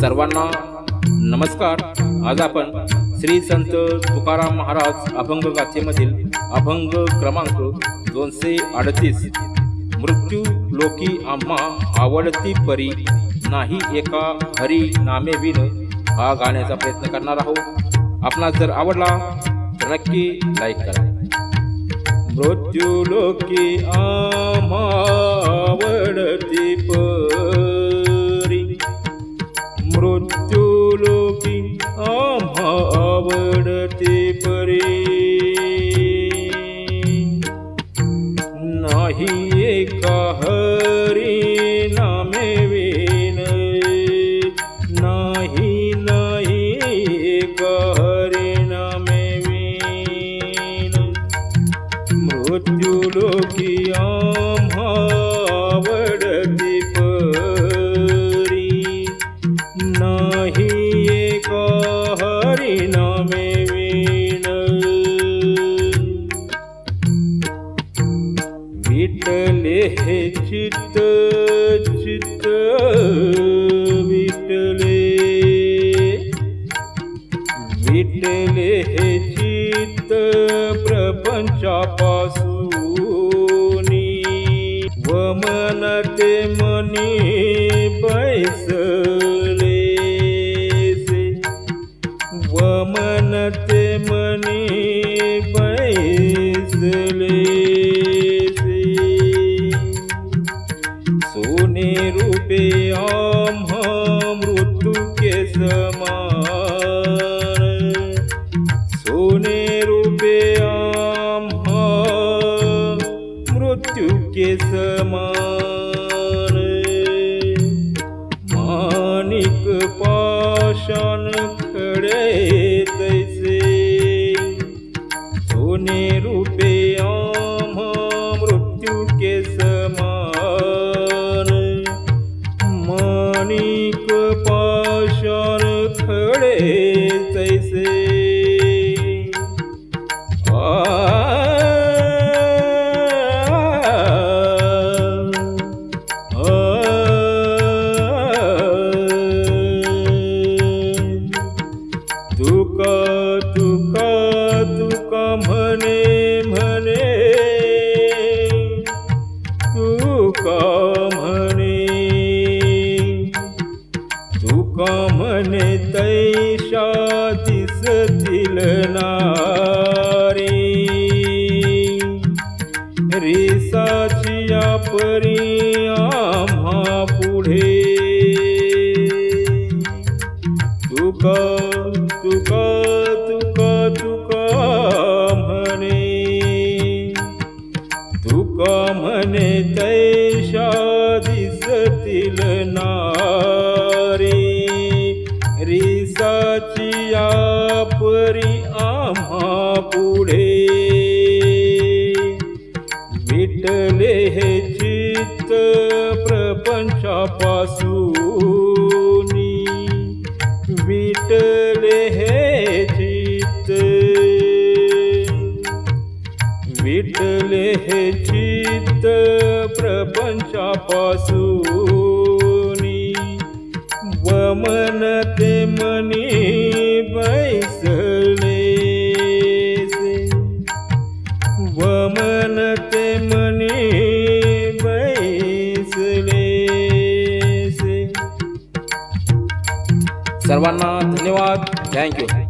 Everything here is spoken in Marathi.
सर्वांना नमस्कार. आज आपण श्री संत तुकाराम महाराज अभंग गाथेमधील अभंग क्रमांक दोनशे अडतीस. मृत्यू लोकी आम्हा आवडती परी नाही एका हरी नामे विन हा गाण्याचा प्रयत्न करणार आहोत. आपणास जर आवडला तर नक्की लाईक करा. मृत्यू लोकी आम्हा आवडती नाही एका हरी नामे वेन। नाही नाही एका हरी नामे वेन। मृत्यू विटले हे चित्त चित्त विटले विटले हे चित्त प्रपंचापासूनी. व मनते मनी के समान सोने रूपे आम्हा मृत्यू के समान मानिक पाषाण खडे तैसे सोने रूपे आम्हा मृत्यू के समान खडे तैसे आ तुका तुका म्हणे म्हणे तुका म्हणे तुका म्हणे तैशा दिसतील नारी. रेसाची परी आम्हा पुढे. तुका तुका तुका तुका म्हणे. तुका म्हणे तैशा दिसतील ना आम्हा पुढे मिटले हे चित्त प्रपंचापासून विटले हे चित्त. विटले हे चित्त प्रपंचापासून वमनते सर्वांना धन्यवाद. थँक्यू